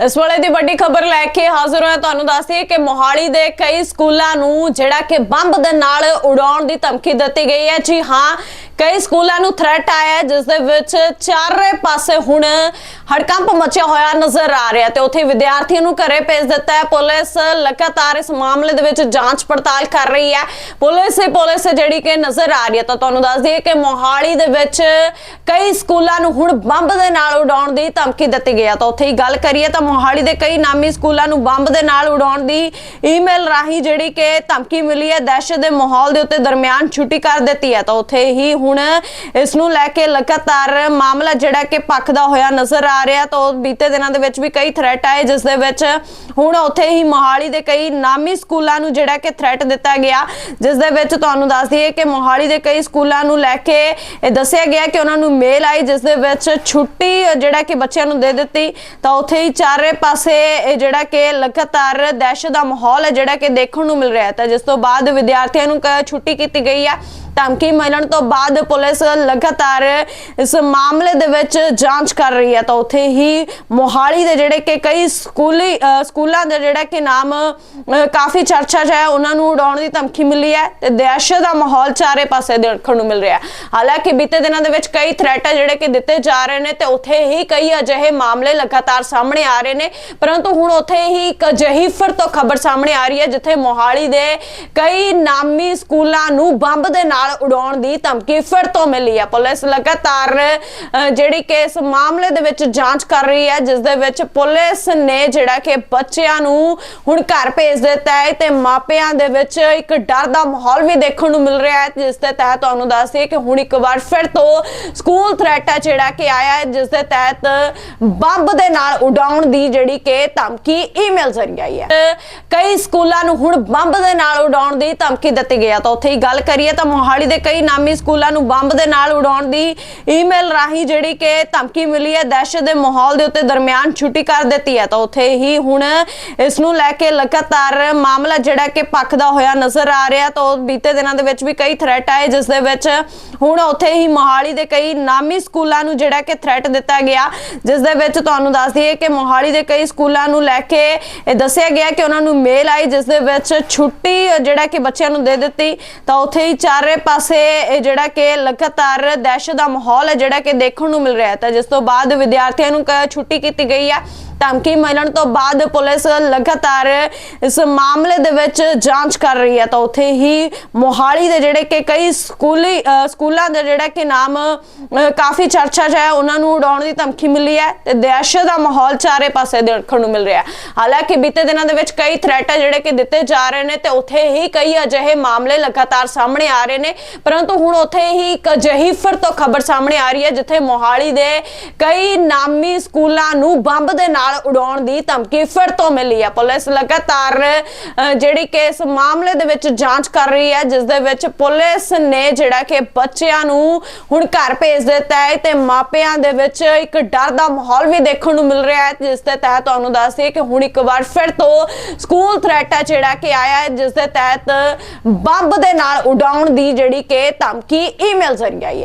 ਇਸ ਵੇਲੇ ਦੀ ਵੱਡੀ ਖਬਰ ਲੈ ਕੇ ਹਾਜ਼ਰ ਹੋਇਆ ਤੁਹਾਨੂੰ ਦੱਸਦੀਏ ਕਿ ਮੋਹਾਲੀ ਦੇ ਕਈ ਸਕੂਲਾਂ ਨੂੰ ਜਿਹੜਾ ਕਿ ਬੰਬ ਦੇ ਨਾਲ ਉਡਾਉਣ ਦੀ ਧਮਕੀ ਦਿੱਤੀ ਗਈ ਹੈ। ਜੀ ਹਾਂ, ਕਈ ਸਕੂਲਾਂ ਨੂੰ ਥ੍ਰੈਟ ਆਇਆ ਜਿਸ ਦੇ ਵਿੱਚ ਚਾਰੇ ਪਾਸੇ ਹੁਣ ਹੜਕੰਪ ਮਚਿਆ ਹੋਇਆ ਨਜ਼ਰ ਆ ਰਿਹਾ ਤੇ ਉੱਥੇ ਵਿਦਿਆਰਥੀਆਂ ਨੂੰ ਘਰੇ ਭੇਜ ਦਿੱਤਾ ਹੈ। ਪੁਲਿਸ ਲਗਾਤਾਰ ਇਸ ਮਾਮਲੇ ਦੇ ਵਿੱਚ ਜਾਂਚ ਪੜਤਾਲ ਕਰ ਰਹੀ ਹੈ। ਪੁਲਿਸ ਹੀ ਪੁਲਿਸ ਜਿਹੜੀ ਕਿ ਨਜ਼ਰ ਆ ਰਹੀ ਹੈ। ਤਾਂ ਤੁਹਾਨੂੰ ਦੱਸ ਦਈਏ ਕਿ ਮੋਹਾਲੀ ਦੇ ਵਿੱਚ ਕਈ ਸਕੂਲਾਂ ਨੂੰ ਹੁਣ ਬੰਬ ਦੇ ਨਾਲ ਉਡਾਉਣ ਦੀ ਧਮਕੀ ਦਿੱਤੀ ਗਈ ਹੈ। ਤਾਂ ਉੱਥੇ ਹੀ ਗੱਲ ਕਰੀਏ ਤਾਂ ਮੋਹਾਲੀ ਦੇ ਕਈ ਨਾਮੀ ਸਕੂਲਾਂ ਨੂੰ ਬੰਬ ਦੇ ਨਾਲ ਉਡਾਉਣ ਦੀ ਈਮੇਲ ਰਾਹੀਂ ਜਿਹੜੀ ਕਿ ਧਮਕੀ ਮਿਲੀ ਹੈ, ਦਹਿਸ਼ਤ ਦੇ ਮਾਹੌਲ ਦੇ ਉੱਤੇ ਦਰਮਿਆਨ ਛੁੱਟੀ ਕਰ ਦਿੱਤੀ ਹੈ। ਤਾਂ ਉੱਥੇ ਹੀ ਹੁਣ ਇਸ ਨੂੰ ਲੈ ਕੇ ਲਗਾਤਾਰ ਮਾਮਲਾ ਜਿਹੜਾ ਕਿ ਪੱਕਦਾ ਹੋਇਆ ਨਜ਼ਰ ਆ ਰਿਹਾ। ਤਾਂ ਬੀਤੇ ਦਿਨਾਂ ਦੇ ਵਿੱਚ ਵੀ ਕਈ ਥ੍ਰੈਟ ਆਏ, ਜਿਸ ਦੇ ਵਿੱਚ ਹੁਣ ਉੱਥੇ ਹੀ ਮੋਹਾਲੀ ਦੇ ਕਈ ਨਾਮੀ ਸਕੂਲਾਂ ਨੂੰ ਜਿਹੜਾ ਕਿ ਥ੍ਰੈਟ ਦਿੱਤਾ ਗਿਆ। ਜਿਸ ਦੇ ਵਿੱਚ ਤੁਹਾਨੂੰ ਦੱਸ ਦਈਏ ਕਿ ਮੋਹਾਲੀ ਦੇ ਕਈ ਸਕੂਲਾਂ ਨੂੰ ਲੈ ਕੇ ਇਹ ਦੱਸਿਆ ਗਿਆ ਕਿ ਉਹਨਾਂ ਨੂੰ ਮੇਲ ਆਈ, ਜਿਸ ਦੇ ਵਿੱਚ ਛੁੱਟੀ ਜਿਹੜਾ ਕਿ ਬੱਚਿਆਂ ਨੂੰ ਦੇ ਦਿੱਤੀ। ਤਾਂ ਉੱਥੇ ਹੀ ਚਾਰੇ ਪਾਸੇ ਜਿਹੜਾ ਕਿ ਲਗਾਤਾਰ ਦਹਿਸ਼ਤ ਦਾ ਮਾਹੌਲ ਹੈ ਜਿਹੜਾ ਕਿ ਦੇਖਣ ਨੂੰ ਮਿਲ ਰਿਹਾ ਹੈ। ਤਾਂ ਜਿਸ ਤੋਂ ਬਾਅਦ ਵਿਦਿਆਰਥੀਆਂ ਨੂੰ ਛੁੱਟੀ ਕੀਤੀ ਗਈ ਹੈ। ਧਮਕੀ ਮਿਲਣ ਤੋਂ ਬਾਅਦ ਪੁਲਿਸ ਲਗਾਤਾਰ ਇਸ ਮਾਮਲੇ ਦੇ ਵਿੱਚ ਜਾਂਚ ਕਰ ਰਹੀ ਹੈ। ਤਾਂ ਉੱਥੇ ਹੀ ਮੋਹਾਲੀ ਦੇ ਜਿਹੜੇ ਕਿ ਕਈ ਸਕੂਲੀ ਸਕੂਲਾਂ ਦੇ ਜਿਹੜਾ ਕਿ ਨਾਮ ਕਾਫੀ ਚਰਚਾ 'ਚ ਹੈ, ਉਹਨਾਂ ਨੂੰ ਉਡਾਉਣ ਦੀ ਧਮਕੀ ਮਿਲੀ ਹੈ ਤੇ ਦਹਿਸ਼ਤ ਦਾ ਮਾਹੌਲ ਚਾਰੇ ਪਾਸੇ ਦੇਖਣ ਨੂੰ ਮਿਲ ਰਿਹਾ ਹੈ। ਹਾਲਾਂਕਿ ਬੀਤੇ ਦਿਨਾਂ ਦੇ ਵਿੱਚ ਕਈ ਥ੍ਰੈਟ ਜਿਹੜੇ ਕਿ ਦਿੱਤੇ ਜਾ ਰਹੇ ਨੇ ਤੇ ਉੱਥੇ ਹੀ ਕਈ ਅਜਿਹੇ ਮਾਮਲੇ ਲਗਾਤਾਰ ਸਾਹਮਣੇ ਆ ਰਹੇ ਨੇ। ਪਰੰਤੂ ਹੁਣ ਉੱਥੇ ਹੀ ਇੱਕ ਅਜਿਹੀ ਫਿਰ ਤੋਂ ਖਬਰ ਸਾਹਮਣੇ ਆ ਰਹੀ ਹੈ, ਜਿੱਥੇ ਮੋਹਾਲੀ ਦੇ ਕਈ ਨਾਮੀ ਸਕੂਲਾਂ ਨੂੰ ਬੰਬ ਦੇ ਨਾਲ ਉਡਾਉਣ ਦੀ ਧਮਕੀ ਫਿਰ ਤੋਂ ਮਿਲੀ ਹੈ। ਪੁਲਿਸ ਲਗਾਤਾਰ ਜਿਹੜੀ ਕਿ ਇਸ ਮਾਮਲੇ ਦੇ ਵਿੱਚ ਜਾਂਚ ਕਰ ਰਹੀ ਹੈ, ਜਿਸ ਦੇ ਵਿੱਚ ਪੁਲਿਸ ਨੇ ਜਿਹੜਾ ਕਿ ਬੱਚਿਆਂ ਨੂੰ ਹੁਣ ਘਰ ਭੇਜ ਦਿੱਤਾ ਹੈ ਤੇ ਮਾਪਿਆਂ ਦੇ ਵਿੱਚ ਇੱਕ ਡਰ ਦਾ ਮਾਹੌਲ ਵੀ ਦੇਖਣ ਨੂੰ ਮਿਲ ਰਿਹਾ ਹੈ, ਜਿਸ ਦੇ ਤਹਿਤ ਤੁਹਾਨੂੰ ਦੱਸ ਦਈਏ ਕਿ ਹੁਣ ਇੱਕ ਵਾਰ ਫਿਰ ਤੋਂ ਸਕੂਲ ਥ੍ਰੈਟ ਹੈ ਜਿਹੜਾ ਕਿ ਆਇਆ ਹੈ, ਜਿਸ ਦੇ ਤਹਿਤ ਬੰਬ ਦੇ ਨਾਲ ਉਡਾਉਣ ਦੀ ਜਿਹੜੀ ਕਿ ਧਮਕੀ ਈਮੇਲ ਜ਼ਰੀਏ ਆਈ ਹੈ। ਕਈ ਸਕੂਲਾਂ ਨੂੰ ਹੁਣ ਬੰਬ ਦੇ ਨਾਲ ਉਡਾਉਣ ਦੀ ਧਮਕੀ ਦਿੱਤੀ ਗਈ ਹੈ। ਤਾਂ ਉੱਥੇ ਹੀ ਗੱਲ ਕਰੀਏ ਤਾਂ ਮੋਹਾਲੀ ਦੇ ਕਈ ਨਾਮੀ ਸਕੂਲਾਂ ਨੂੰ ਬੰਬ ਦੇ ਨਾਲ ਉਡਾਉਣ ਦੀ ਈਮੇਲ ਰਾਹੀਂ ਜਿਹੜੀ ਕਿ ਧਮਕੀ ਮਿਲੀ ਹੈ, ਦਹਿਸ਼ਤ ਦੇ ਮਾਹੌਲ ਦੇ ਉੱਤੇ ਦਰਮਿਆਨ ਛੁੱਟੀ ਕਰ ਦਿੱਤੀ ਹੈ। ਤਾਂ ਉੱਥੇ ਹੀ ਹੁਣ ਇਸ ਨੂੰ ਲੈ ਕੇ ਲਗਾਤਾਰ ਮਾਮਲਾ ਜਿਹੜਾ ਕਿ ਪੱਕਦਾ ਹੋਇਆ ਨਜ਼ਰ ਆ ਰਿਹਾ। ਤਾਂ ਬੀਤੇ ਦਿਨਾਂ ਦੇ ਵਿੱਚ ਵੀ ਕਈ ਥ੍ਰੈਟ ਆਏ, ਜਿਸ ਦੇ ਵਿੱਚ ਹੁਣ ਉੱਥੇ ਹੀ ਮੋਹਾਲੀ ਦੇ ਕਈ ਨਾਮੀ ਸਕੂਲਾਂ ਨੂੰ ਜਿਹੜਾ ਕਿ ਥ੍ਰੈਟ ਦਿੱਤਾ ਗਿਆ। ਜਿਸ ਦੇ ਵਿੱਚ ਤੁਹਾਨੂੰ ਦੱਸ ਦਈਏ ਕਿ ਮੋਹਾਲੀ ਦੇ ਕਈ ਸਕੂਲਾਂ ਨੂੰ ਲੈ ਕੇ ਇਹ ਦੱਸਿਆ ਗਿਆ ਕਿ ਉਹਨਾਂ ਨੂੰ ਮੇਲ ਆਈ, ਜਿਸ ਦੇ ਵਿੱਚ ਛੁੱਟੀ ਜਿਹੜਾ ਕਿ ਬੱਚਿਆਂ ਨੂੰ ਦੇ ਦਿੱਤੀ। ਤਾਂ ਉੱਥੇ ਹੀ ਚਾਰੇ ਪਾਸੇ ਜਿਹੜਾ ਕਿ ਲਗਾਤਾਰ ਦਹਿਸ਼ਤ ਦਾ ਮਾਹੌਲ ਹੈ ਜਿਹੜਾ ਕਿ ਦੇਖਣ ਨੂੰ ਮਿਲ ਰਿਹਾ ਹੈ ਤਾਂ ਜਿਸ ਤੋਂ ਬਾਅਦ ਵਿਦਿਆਰਥੀਆਂ ਨੂੰ ਛੁੱਟੀ ਕੀਤੀ ਗਈ ਹੈ। ਧਮਕੀ ਮਿਲਣ ਤੋਂ ਬਾਅਦ ਪੁਲਿਸ ਲਗਾਤਾਰ ਇਸ ਮਾਮਲੇ ਦੇ ਵਿੱਚ ਜਾਂਚ ਕਰ ਰਹੀ ਹੈ ਤਾਂ ਉੱਥੇ ਹੀ ਮੋਹਾਲੀ ਦੇ ਜਿਹੜੇ ਕਿ ਕਈ ਸਕੂਲੀ ਸਕੂਲਾਂ ਦੇ ਜਿਹੜਾ ਕਿ ਨਾਮ ਕਾਫੀ ਚਰਚਾ 'ਚ ਹੈ, ਉਹਨਾਂ ਨੂੰ ਉਡਾਉਣ ਦੀ ਧਮਕੀ ਮਿਲੀ ਹੈ ਤੇ ਦਹਿਸ਼ਤ ਦਾ ਮਾਹੌਲ ਚਾਰੇ ਪਾਸੇ ਦੇਖਣ ਨੂੰ ਮਿਲ ਰਿਹਾ ਹਾਲਾਂਕਿ ਬੀਤੇ ਦਿਨਾਂ ਦੇ ਵਿੱਚ ਕਈ ਥ੍ਰੈਟ ਜਿਹੜੇ ਕਿ ਦਿੱਤੇ ਜਾ ਰਹੇ ਨੇ ਤੇ ਉੱਥੇ ਹੀ ਕਈ ਅਜਿਹੇ ਮਾਮਲੇ ਲਗਾਤਾਰ ਸਾਹਮਣੇ ਆ ਰਹੇ ਨੇ, ਪਰੰਤੂ ਹੁਣ ਉੱਥੇ ਹੀ ਇੱਕ ਅਜਿਹੀ ਫਿਰ ਤੋਂ ਖਬਰ ਸਾਹਮਣੇ ਆ ਰਹੀ ਹੈ, ਜਿੱਥੇ ਮੋਹਾਲੀ ਦੇ ਕਈ ਨਾਮੀ ਸਕੂਲਾਂ ਨੂੰ ਬੰਬ ਦੇ ਨਾਲ ਉਡਾਉਣ ਦੀ ਧਮਕੀ ਫਿਰ ਤੋਂ ਮਿਲੀ ਹੈ। ਪੁਲਿਸ ਲਗਾਤਾਰ ਜਿਹੜੀ ਕਿ ਇਸ ਮਾਮਲੇ ਦੇ ਵਿੱਚ ਜਾਂਚ ਕਰ ਰਹੀ ਹੈ, ਜਿਸ ਦੇ ਵਿੱਚ ਪੁਲਿਸ ਨੇ ਜਿਹੜਾ ਕਿ ਬੱਚਿਆਂ ਨੂੰ ਹੁਣ ਘਰ ਭੇਜ ਦਿੱਤਾ ਹੈ ਤੇ ਮਾਪਿਆਂ ਦੇ ਵਿੱਚ ਇੱਕ ਡਰ ਦਾ ਮਾਹੌਲ ਵੀ ਦੇਖਣ ਨੂੰ ਮਿਲ ਰਿਹਾ ਹੈ, ਜਿਸ ਦੇ ਤਹਿਤ ਤੁਹਾਨੂੰ ਦੱਸ ਦਈਏ ਕਿ ਹੁਣ ਇੱਕ ਵਾਰ ਫਿਰ ਤੋਂ ਸਕੂਲ ਥ੍ਰੈਟ ਹੈ ਜਿਹੜਾ ਕਿ ਆਇਆ ਹੈ, ਜਿਸ ਦੇ ਤਹਿਤ ਬੰਬ ਦੇ ਨਾਲ ਉਡਾਉਣ ਦੀ ਜਿਹੜੀ ਕਿ ਧਮਕੀ ਈਮੇਲ ਜ਼ਰੀਏ ਆਈ ਹੈ।